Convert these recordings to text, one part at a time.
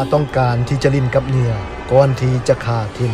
ว่าต้องการที่จะลิ้นกับเหยื่อก่อนที่จะขาทิม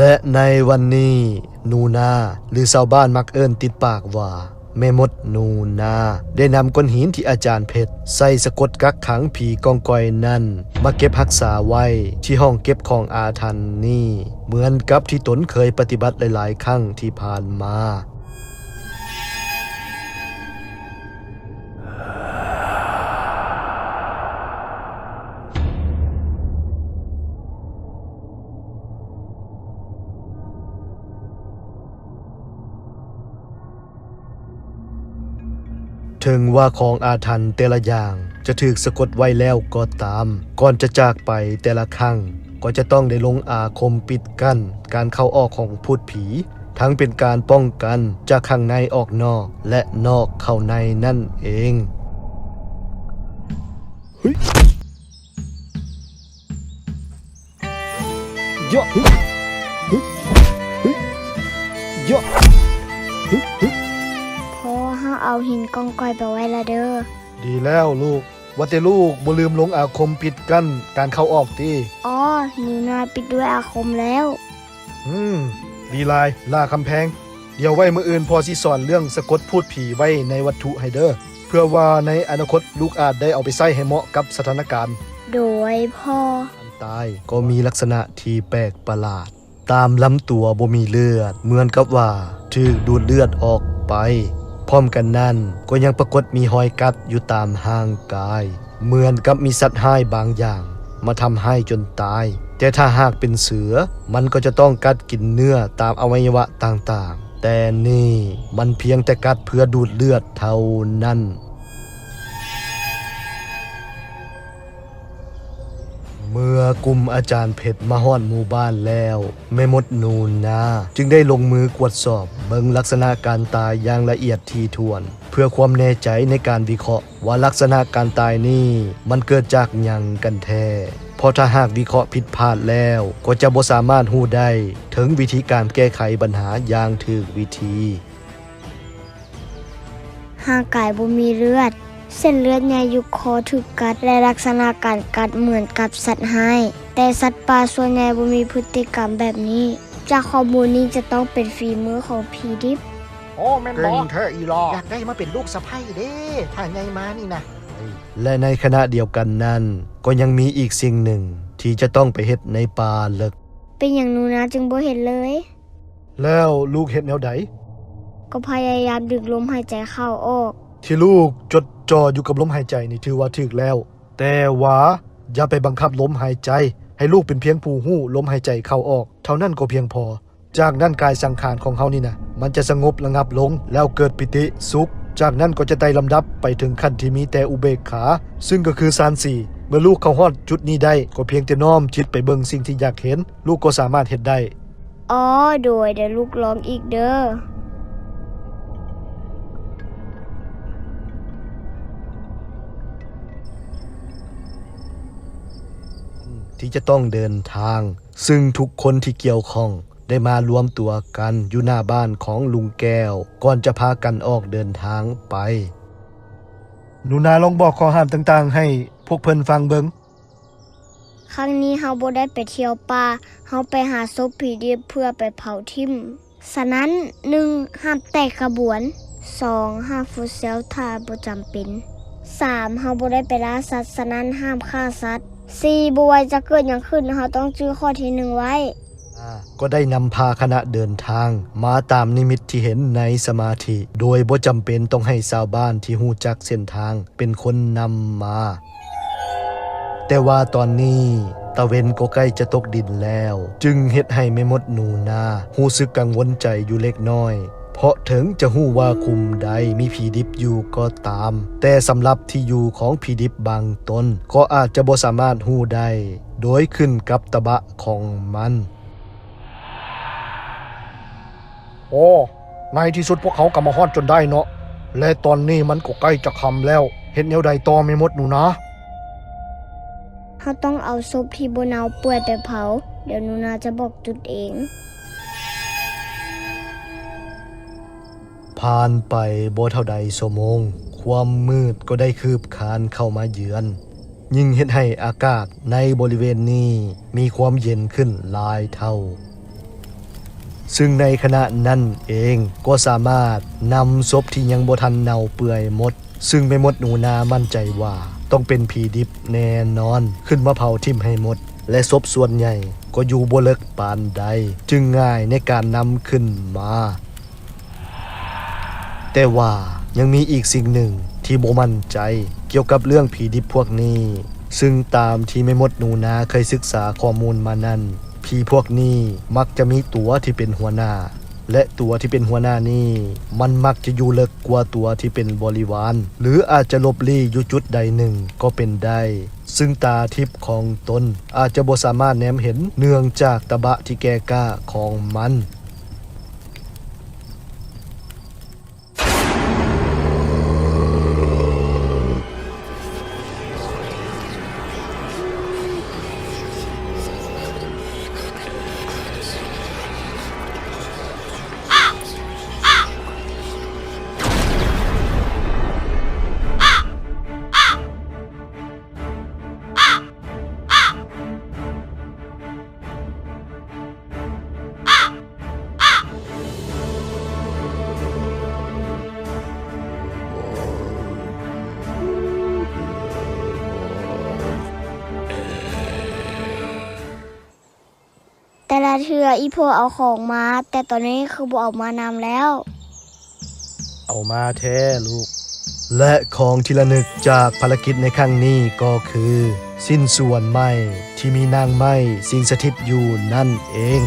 และในวันนี้ นูนา หรือชาวบ้านมักเอิ้นติดปากว่า แม่มดนูนา ได้นำก้อนหินที่อาจารย์เพชรใส่สะกดกักขังผีกองกอยนั่น มาเก็บรักษาไว้ที่ห้องเก็บของอาถรรพ์นี่ เหมือนกับที่ตนเคยปฏิบัติหลาย ๆ ครั้งที่ผ่านมา ถึงว่าของอาถรรพ์แต่ละอย่างจะถูกสะกดไว้แล้วก็ตาม ก่อนจะจากไปแต่ละครั้ง ก็จะต้องได้ลงอาคมปิดกั้น การเข้าออกของพูดผี ทั้งเป็นการป้องกันจากข้างในออกนอกและนอกเข้าในนั่นเองเฮ้ยยะเฮ้ยเฮ้ยยะเฮ้ย เฮาเอาหินกองกอยไปไว้ละเด้อ ดีแล้วลูกว่าแต่ลูกบ่ลืมลงอาคมปิดกั้นการเข้าออกตีอ๋อหนูนาปิดด้วยอาคมแล้ว อืม ดีลายล่าคำแพง เดี๋ยวไว้มืออื่นพอสิสอนเรื่องสะกดพูดผีไว้ในวัตถุไฮเดอร์ เพื่อว่าในอนาคตลูกอาจได้เอาไปใช้ให้เหมาะกับสถานการณ์ โดยพ่อการตายก็มีลักษณะที่แปลกประหลาด ตามลำตัวบ่มีเลือด เหมือนกับว่าถูกดูดเลือดออกไป พร้อมกันนั้นก็ยังปรากฏมีหอยกัดอยู่ตามห่างกาย เหมือนกับมีสัตว์ห้ายบางอย่าง มาทำให้จนตาย แต่ถ้าหากเป็นเสือ มันก็จะต้องกัดกินเนื้อตามอวัยวะต่างๆ แต่นี่มันเพียงแต่กัดเพื่อดูดเลือดเท่านั้น มื่อกลุ่มอาจารย์เพชรมาฮอดหมู่บ้านแล้วแม่มดนูนนา จึงได้ลงมือกวดสอบเบิงลักษณะการตายอย่างละเอียดทีทวน เพื่อความแน่ใจในการวิเคราะห์ ว่าลักษณะการตายนี่มันเกิดจากหยังกันแท้พราะถ้าหากวิเคราะห์ผิดพลาดแล้วก็จะบ่สามารถฮู้ได้ ถึงวิธีการแก้ไขปัญหาอย่างถูกวิธี ห่างกายบ่มีเลือด เส้นเลือดใหญ่อยู่คอถูกกัดและลักษณะการกัดเหมือนกับสัตว์ให้ายแต่สัตว์ป่าส่วนใหญ่บ่มีพฤติกรรมแบบนี้ จากข้อมูลนี้จะต้องเป็นฝีมือของผีดิบโอ้แม่นบเก่องเธออีหลออยากได้มาเป็นลูกสะใภ้เด้ถ้าไงมานี่นะและในขณะเดียวกันนั้น ก็ยังมีอีกสิ่งหนึ่ง ที่จะต้องไปเฮ็ดในป่าลึก เป็นอย่างหนูนะจึงบ่เห็นเลย แล้วลูกเฮ็ดแนวใดก็พยายามดึงลมหายใจเข้าออก ที่ลูกจดจ่ออยู่กับลมหายใจนี่ถือว่าถึกแล้ว แต่ว่าอย่าไปบังคับลมหายใจ ให้ลูกเป็นเพียงผู้หู้ลมหายใจเข้าออก เท่านั้นก็เพียงพอ จากนั้นกายสังขารของเขานี่นะมันจะสงบระงับลงแล้วเกิดปิติสุข จากนั้นก็จะไต่ลำดับไปถึงขั้นที่มีแต่อุเบกขา ซึ่งก็คือซานสี่เมื่อลูกเขาฮอดจุดนี้ได้ ก็เพียงแต่น้อมจิตไปเบิ่งสิ่งที่อยากเห็น ลูกก็สามารถเห็นได้อ๋อโดยเดี๋ยวลูกลองอีกเด้อ ที่จะต้องเดินทาง ซึ่งทุกคนที่เกี่ยวข้อง ได้มารวมตัวกันอยู่หน้าบ้านของลุงแก้ว ก่อนจะพากันออกเดินทางไป หนูนาลองบอกข้อห้ามต่างๆ ให้พวกเพิ่นฟังเบิงครั้งนี้เฮาบ่ได้ไปเที่ยวป่าเฮาไปหาศพผีดิบเพื่อไปเผาทิมฉะนั้น 1. ห้ามแตกขบวน 2. ห้ามฟูดเซลถ้าบ่จำเป็น 3. เฮาบ่ได้ไปล่าสัตว์ฉะนั้นห้ามฆ่าสัตว์ 4. บ่ว่าจะเกิดหยังขึ้นเฮาต้องจื้อข้อที่หนึ่งไว้ ก็ได้นำพาคณะเดินทาง มาตามนิมิตที่เห็นในสมาธิ โดยบ่จำเป็นต้องให้ชาวบ้านที่หู้จักเส้นทาง เป็นคนนำมา แต่ว่าตอนนี้ตะเวนก็ใกล้จะตกดินแล้ว จึงเฮ็ดให้แม่มดหนูนารู้สึกกังวลใจอยู่เล็กน้อย เพราะถึงจะหู้ว่าคุมใดมีผีดิบอยู่ก็ตาม แต่สำหรับที่อยู่ของผีดิบบางตนก็อาจจะบ่สามารถหู้ได้โดยขึ้นกับตะบะของมัน โอ้ในที่สุดพวกเขากลับมาฮอดจนได้เนาะและตอนนี้มันก็ใกล้จะคำแล้ว เห็นแนวใดต่อไม่หมดหนูนะเขาต้องเอาศพที่บเนาเปื่อยไปเผา เดี๋ยวหนูนาจะบอกจุดเอง ผ่านไปบ่เท่าใดชั่วโมง ความมืดก็ได้คืบคานเข้ามาเยือน ยิ่งเฮ็ดให้อากาศในบริเวณนี้มีความเย็นขึ้นหลายเท่า ซึ่งในขณะนั้นเองก็สามารถนำศพที่ยังบ่ทันเน่าเปื่อยหมด ซึ่งไม่มดหนูนามั่นใจว่า ต้องเป็นผีดิบแน่นอนขึ้นมาเผาทิ่มให้หมด และศพส่วนใหญ่ก็อยู่บ่เลิกปานใด จึงง่ายในการนำขึ้นมา แต่ว่ายังมีอีกสิ่งหนึ่งที่โบมั่นใจเกี่ยวกับเรื่องผีดิบพวกนี้ ซึ่งตามที่ไม่มดหนูนาเคยศึกษาข้อมูลมานั้นผีพวกนี้มักจะมีตัวที่เป็นหัวหน้า และตัวที่เป็นหัวหน้านี่มันมักจะอยู่เลิกกว่าตัวที่เป็นบริวาร หรืออาจจะหลบลี้อยู่จุดใดหนึ่งก็เป็นได้ ซึ่งตาทิพย์ของตนอาจจะบ่สามารถแนมเห็นเนื่องจากตะบะที่แก่กล้าของมัน แต่ละเทืออีโพเอาของมา แต่ตอนนี้คือบ่เอามานำแล้ว เอามาแท้ลูก และของที่ระนึกจากภารกิจในครั้งนี้ก็คือ สิ้นส่วนไม้ที่มีนางไม้สิงสถิตอยู่นั่นเอง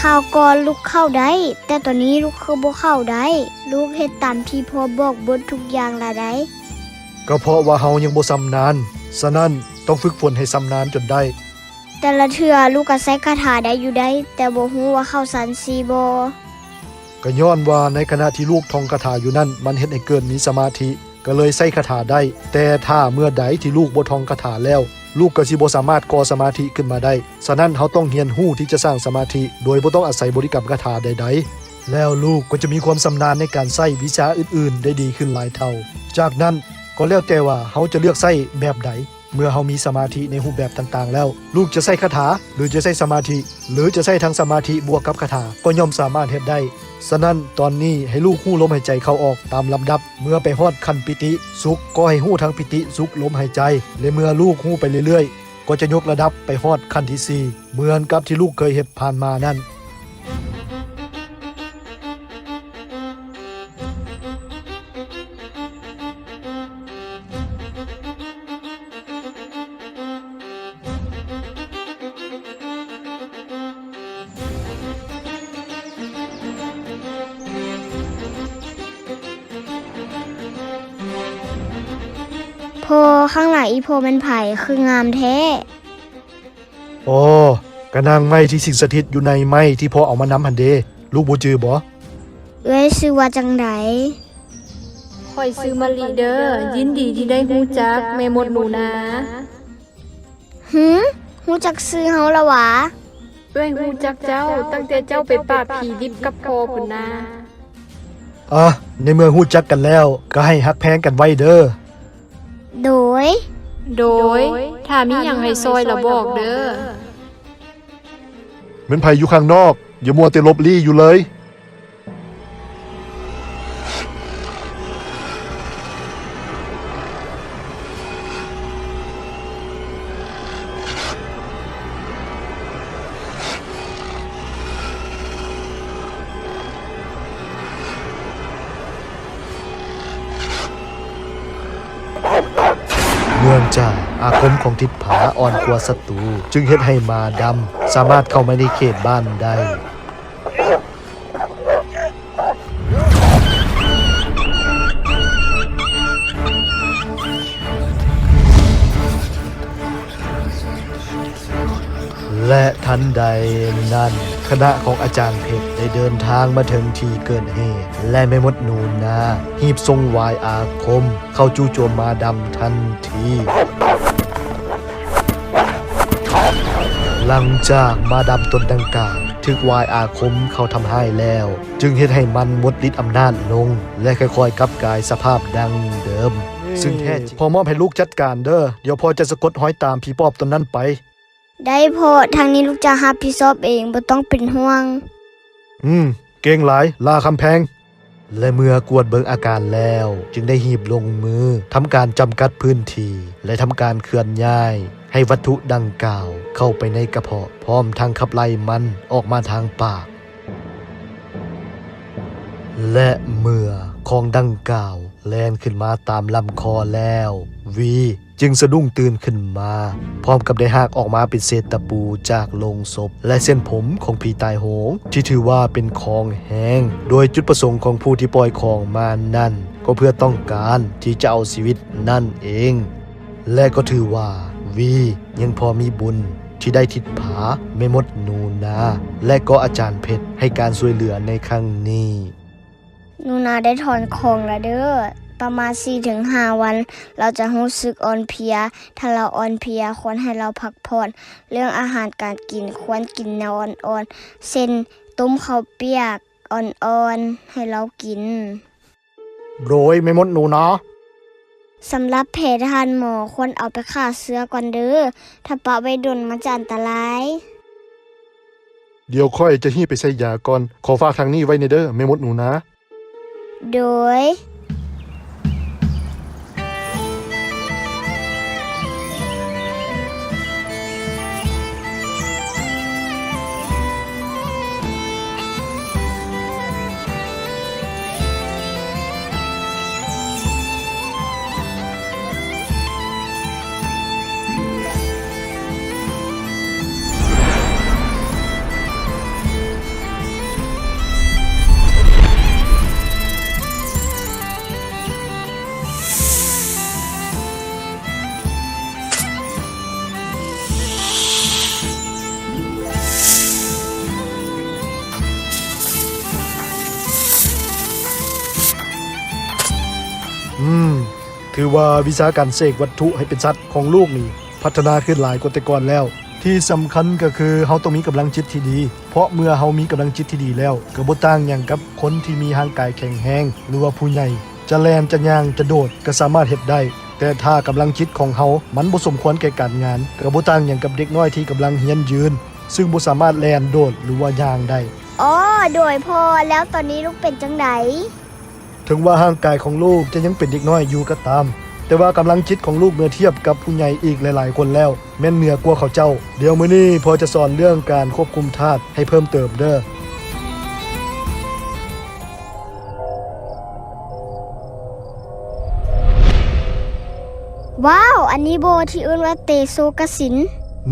ข่าวก่อนลูกเข้าได้ แต่ตอนนี้ลูกคือบ่เข้าได้ ลูกเฮ็ดตามที่พ่อบอกเบดทุกอย่างละได้ ก็เพราะว่าเฮายังบ่สำนานฉะนั้นต้องฝึกฝนให้สำนานจนได้ แต่ละเทือลูกก็ใช้คาถาได้อยู่ได้ แต่บ่ฮู้ว่าเข้าสันซีบ่ก็ย้อนว่าในขณะที่ลูกท่องคาถาอยู่นั่น มันเฮ็ดให้เกิดมีสมาธิ ก็เลยใส่คาถาได้ แต่ถ้าเมื่อใดที่ลูกบ่ท่องคาถาแล้ว ลูกก็สิบ่สามารถก่อสมาธิขึ้นมาได้ ฉะนั้นเขาต้องเรียนรู้ที่จะสร้างสมาธิ โดยบ่ต้องอาศัยบริกรรมคาถาใด ๆ แล้วลูกก็จะมีความสำนาญในการใช้วิชาอื่นๆ ได้ดีขึ้นหลายเท่า จากนั้นก็แล้วแต่ว่าเขาจะเลือกใช้แบบใด เมื่อเฮามีสมาธิในรูปแบบต่างๆ แล้ว ลูกจะใช้คาถา หรือจะใช้สมาธิ หรือจะใช้ทั้งสมาธิบวกกับคาถาก็ย่อมสามารถเฮ็ดได้ฉะนั้นตอนนี้ให้ลูกหู้ลมหายใจเข้าออกตามลำดับ เมื่อไปฮอดคันปิติสุขก็ให้หู้ทั้งปิติสุขลมหายใจและเมื่อลูกหู้ไปเรื่อยๆ ก็จะยกระดับไปฮอดคันที่สี่เหมือนกับที่ลูกเคยเฮ็ดผ่านมานั่น พข้างหลังอีโพเป็นไผ่คืองามแท้ โอ้กระนางไม้ที่สิงสถิตอยู่ในไม้ที่พ่อเอามานำหันเด ลูกบ่จือบ่เอ้ยชื่อว่าจังไดคอยซื้อมาลีเดอร์ยินดีที่ได้ฮู้จักแม่มดหนูนาหืมฮู้จักซื้อเฮาละหวะด้วยฮู้จักเจ้า ตั้งแต่เจ้าไปปราบผีดิบกับพ่อพุ่นนาอะในเมื่อฮู้จักกันแล้ว ก็ให้ฮักแพงกันไว้เด้อ โดย โดย ถ้ามีหยังให้ซอยละบอกเด้อ เหมือนไผอยู่ข้างนอก อย่ามัวแต่ลบลี่อยู่เลย อาคมของทิศผาอ่อนกว่าศัตรูจึงเฮ็ดให้มาดำ สามารถเข้ามาในเขตบ้านได้และทันใดนั้น คณะของอาจารย์เพชรได้เดินทางมาถึงที่เกิดเหตุ และแม่มดนูนนาหีบทรงวายอาคม เข้าจู่โจมมาดำทันที หลังจากมาดำตนดังกล่าวถึกวายอาคมเขาทำให้แล้ว จึงเฮ็ดให้มันหมดฤทธิ์อำนาจลง และค่อยๆกลับกลายสภาพดังเดิม ซึ่งแท้จริงพอมอบให้ลูกจัดการเด้อเดี๋ยวพอจะสะกดห้อยตามผีปอบตนนั้นไป ได้พอทางนี้ลูกจะรับผิดชอบเองบ่ต้องเป็นห่วง อืม เก่งหลายลาคำแพงและเมื่อกวดเบิงอาการแล้ว จึงได้หีบลงมือทำการจำกัดพื้นที่ และทำการเคลื่อนย้าย ให้วัตถุดังกล่าวเข้าไปในกระเพาะพร้อมทางขับไล่มันออกมาทางปาก และเมื่อของดังกล่าวแล่นขึ้นมาตามลำคอแล้ว วีจึงสะดุ้งตื่นขึ้นมา พร้อมกับได้หากออกมาเป็นเศษตะปูจากโลงศพ และเส้นผมของผีตายโหง ที่ถือว่าเป็นของแห้ง โดยจุดประสงค์ของผู้ที่ปล่อยของมานั่น ก็เพื่อต้องการที่จะเอาชีวิตนั่นเอง และก็ถือว่า วี ยังพอมีบุญที่ได้ทิดผาไม่มดนูนา และก็อาจารย์เพชรให้การช่วยเหลือในครั้งนี้หนูนาได้ถอนของแล้วเด้อประมาณ4-5วัน เราจะรู้สึกอ่อนเพลีย ถ้าเราอ่อนเพลียควรให้เราพักผ่อน เรื่องอาหารการกินควรกินแนวอ่อนๆเช่นต้มข้าวเปียกอ่อนๆให้เรากิน โรยไม่มดหนูนะ สำหรับแผลทานหมอควรเอาไปฆ่าเชื้อก่อนเด้อ ถ้าปะไว้ดนมันจะอันตราย เดี๋ยวค่อยจะฮี้ไปใส่ยาก่อน ขอฝากทางนี้ไว้ในเด้อไม่มดหนูนะ โดยือว่าวิชาการเสกวัตถุให้เป็นสัตว์ของลูกนี่พัฒนาขึ้นหลายกว่าแต่ก่อนแล้ว ที่สำคัญก็คือเฮาต้องมีกำลังจิตที่ดี เพราะเมื่อเฮามีกำลังจิตที่ดีแล้วก็บ่ต่างหยังกับคนที่มีร่างกายแข็งแรงหรือว่าผู้ใหญ่จะแลนจะย่างจะโดดก็สามารถเฮ็ดได้ แต่ถ้ากำลังจิตของเฮามันบ่สมควรแก่การงานก็บ่ต่างหยังกับเด็กน้อยที่กำลังเฮียนยืน ซึ่งบ่สามารถแลนโดดหรือว่าย่างได้อ๋อโดยพอแล้วตอนนี้ลูกเป็นจังได ถึงว่าร่างกายของลูกจะยังเป็นเด็กน้อยอยู่ก็ตาม แต่ว่ากำลังคิดของลูกเมื่อเทียบกับผู้ใหญ่อีกหลาย ๆ คนแล้ว แม่นเหนือกว่าเขาเจ้า เดี๋ยวมื้อนี้พอจะสอนเรื่องการควบคุมธาตุให้เพิ่มเติมเด้อว้าว อันนี้โบที่เอื่นว่าเตโซกสิน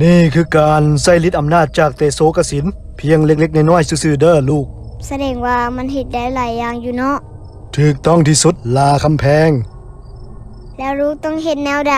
นี่คือการใส่ฤทธิ์อำนาจจากเตโซกสิน เพียงเล็กๆ น้อยๆซื่อๆเด้อลูก แสดงว่ามันเห็ดได้หลายอย่างอยู่เนาะ ถูกต้องที่สุดลาคำแพง แล้วลูกต้องเห็ดแนวใด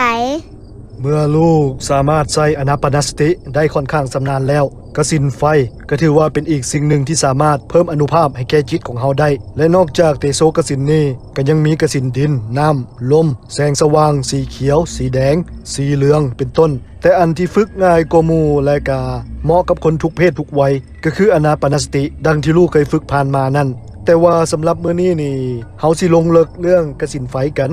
เมื่อลูกสามารถใส่อนาปานสติได้ค่อนข้างสำนานแล้วกสินไฟก็ถือว่าเป็นอีกสิ่งหนึ่งที่สามารถเพิ่มอนุภาพให้แก่จิตของเฮาได้ และนอกจากเตโซกสินนี้ก็ยังมีกสินดิน น้ำ ลม แสงสว่าง สีเขียว สีแดง สีเหลืองเป็นต้น แต่อันที่ฝึกง่ายกว่าหมู่และกาเหมาะกับคนทุกเพศทุกวัย ก็คืออนาปานสติ ดังที่ลูกเคยฝึกผ่านมานั่น แต่ว่าสำหรับมื้อนี้นี่เฮาสิลงเลิกเรื่องกสินไฟกัน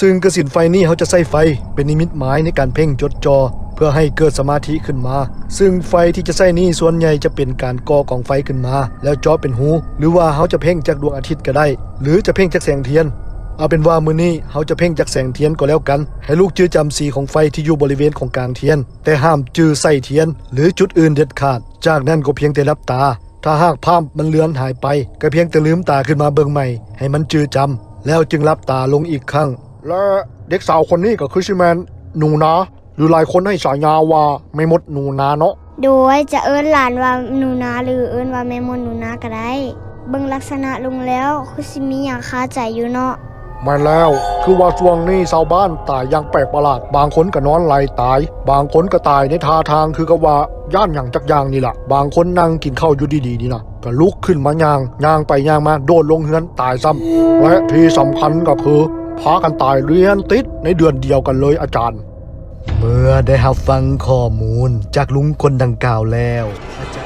ซึ่งกสินไฟนี้เขาจะใส่ไฟเป็นนิมิตหมายในการเพ่งจดจอเพื่อให้เกิดสมาธิขึ้นมา ซึ่งไฟที่จะใส่นี้ส่วนใหญ่จะเป็นการก่อกองไฟขึ้นมา แล้วจ่อเป็นหู หรือว่าเขาจะเพ่งจากดวงอาทิตย์ก็ได้ หรือจะเพ่งจากแสงเทียน เอาเป็นว่ามื้อนี้เขาจะเพ่งจากแสงเทียนก็แล้วกัน ให้ลูกจื้อจำสีของไฟที่อยู่บริเวณของกลางเทียน แต่ห้ามจื้อใส่เทียน หรือจุดอื่นเด็ดขาด จากนั้นก็เพียงแต่รับตา ถ้าหากภาพมันเลือนหายไป ก็เพียงแต่ลืมตาขึ้นมาเบิ่งใหม่ ให้มันจือจำแล้วจึงรับตาลงอีกครั้ง และเด็กสาวคนนี้ก็คือชิแมนหนูนาหรือหลายคนให้ฉายาว่าไม่มดหนูนาเนาะโดยจะเอิ้นหลานว่าหนูนาหรือเอิ้นว่าแม่มดหนูนาก็ได้ เบิ่งลักษณะลงแล้วคือสิมีอยังคาใจอยู่เนาะ มาแล้วคือว่าช่วงนี้ชาวบ้านตายอย่างแปลกประหลาด บางคนก็นอนไหลตาย บางคนก็ตายในท่าทางคือกับว่าย่านอย่างจักอย่างนี่ล่ะบางคนนั่งกินข้าวอยู่ดีๆนี่นะก็ลุกขึ้นมาย่างย่างไปย่างมาโดดลงเฮือนตายซ้ำและที่สำคัญก็คือพากันตายเรียนติดในเดือนเดียวกันเลยอาจารย์ เมื่อได้รับฟังข้อมูลจากลุงคนดังกล่าวแล้วอาจารย์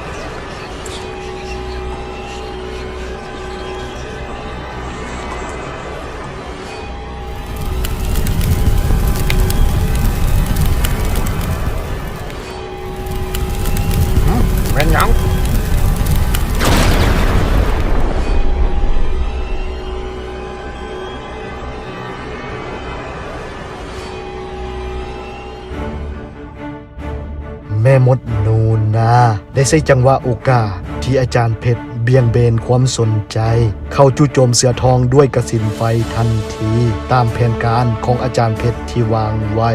ได้ใช้จังหวะโอกาสที่อาจารย์เพชรเบี่ยงเบนความสนใจ เข้าจู่โจมเสือทองด้วยกระสินไฟทันที ตามแผนการของอาจารย์เพชรที่วางไว้